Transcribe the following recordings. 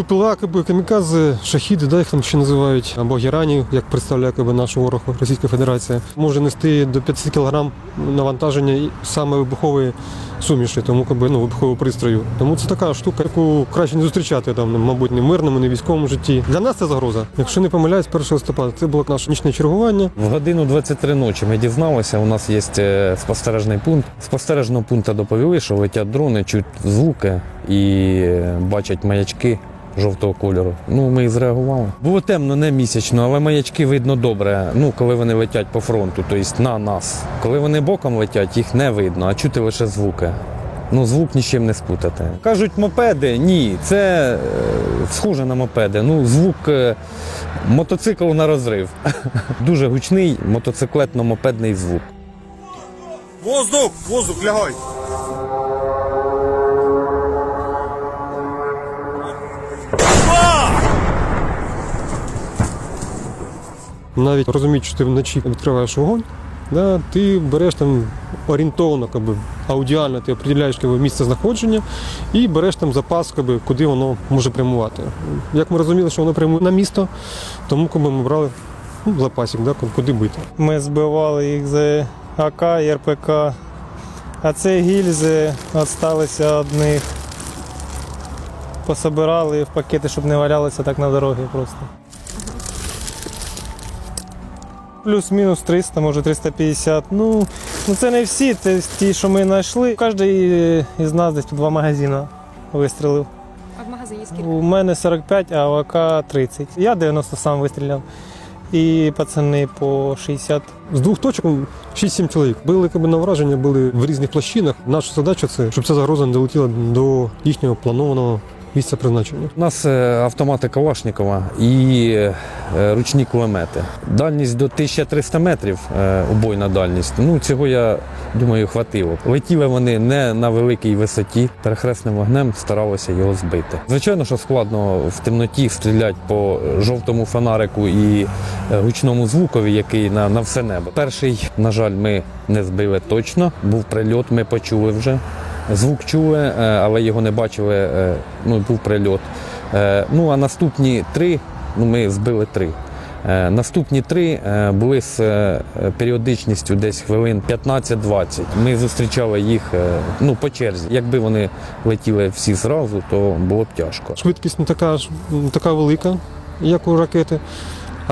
БПЛА, якби, камікадзе, шахіди, да, їх там ще називають, або герані, як представляє наш ворог Російська Федерація, може нести до 50 кг навантаження саме вибухової суміші, тому якби, ну, вибухового пристрою. Тому це така штука, яку краще не зустрічати там, мабуть, не мирному, не військовому житті. Для нас це загроза. Якщо не помиляюсь, 1 листопада це було наше нічне чергування. В годину 23 ночі ми дізналися, у нас є е, спостережний пункт. Спостережного пункту доповіли, що летять дрони, чуть звуки і е, бачать маячки. Жовтого кольору. Ну, ми і зреагували. Було темно, не місячно, але маячки видно добре. Ну, коли вони летять по фронту, тобто на нас. Коли вони боком летять, їх не видно, а чути лише звуки. Ну, звук нічим не спутати. Кажуть, мопеди, ні, це е, схоже на мопеди. Ну, звук е, мотоцикл на розрив. Дуже гучний мотоциклетно-мопедний звук. Воздух! Воздух, лягай! Навіть розуміючи, що ти вночі відкриваєш вогонь, да, ти береш там орієнтовно, якби, аудіально ти определяєш якби, місце знаходження і береш там запас, якби, куди воно може прямувати. Як ми розуміли, що воно прямує на місто, тому якби, ми брали ну, запасик, да, куди бити. Ми збивали їх з АК і РПК, а це гільзи залишилися одних. Пособирали в пакети, щоб не валялися так на дорогі просто. Плюс-мінус 300, може 350. Ну, ну це не всі, це ті, що ми знайшли. Кожен із нас десь по два магазини вистрілив. А в магазині скільки? У мене 45, а у АК 30. Я 90 сам вистріляв. І пацани по 60. З двох точок 6-7 чоловік. Були якби, на враження, були в різних площинах. Наша задача це, щоб ця загроза не долетіла до їхнього планованого місця призначення. У нас е, автомати Калашникова і е, ручні кулемети. Дальність до 1300 метрів, е, убойна дальність. Ну, цього я думаю, хватило. Летіли вони не на великій висоті, перехресним вогнем старалися його збити. Звичайно, що складно в темноті стріляти по жовтому фонарику і е, гучному звукові, який на, на все небо. Перший, на жаль, ми не збили точно. Був прильот, ми почули вже. Звук чули, е, але його не бачили. е, Ну, був прильот. Е, Ну а наступні три, ну ми збили три. Наступні три були з періодичністю десь хвилин 15-20. Ми зустрічали їх ну, по черзі. Якби вони летіли всі зразу, то було б тяжко. Швидкість не така, ж- не така велика, як у ракети.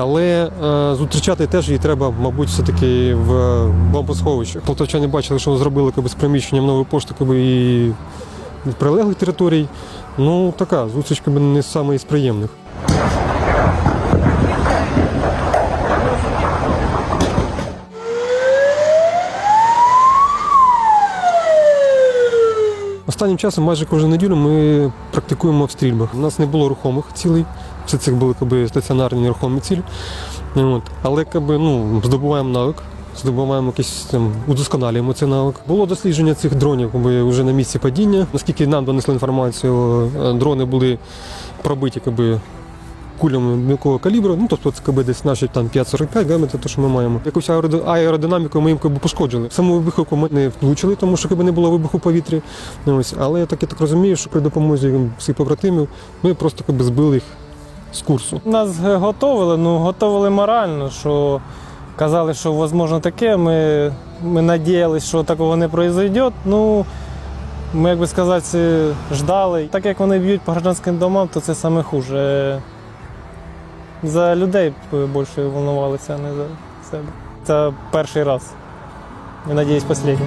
Але е, зустрічати теж її треба, мабуть, все-таки в бомбосховищах. Полтавчани бачили, що зробили з приміщенням нової пошти і прилеглих територій. Ну, така зустріч не з самої з приємних. Останнім часом майже кожну неділю ми практикуємо в стрільбах. У нас не було рухомих цілей, все це були якби, стаціонарні нерухомі цілі. От. Але якби, ну, здобуваємо навик, здобуваємо якийсь там, удосконалюємо цей навик. Було дослідження цих дронів якби, вже на місці падіння. Наскільки нам донесли інформацію, е, дрони були пробиті якби, кулями мілкого калібру, ну тобто це якби, десь наші там 5,45 да, це те, що ми маємо. Якусь аеродинаміку ми їм якби, пошкоджили. Саму вибухівку ми не влучили, тому що якби, не було вибуху в повітрі. Ось. Але я так, я так розумію, що при допомозі всіх побратимів ми просто якби, збили їх з курсу. Нас г- готовили, ну готовили морально, що казали, що можливо таке. Ми, ми надіялися, що такого не произойде. Ну, ми, як би сказати, ждали. Так як вони б'ють по гражданським домам, то це саме хуже. За людей більше волнувалися, а не за себе. Це перший раз. Я надіюсь, останній.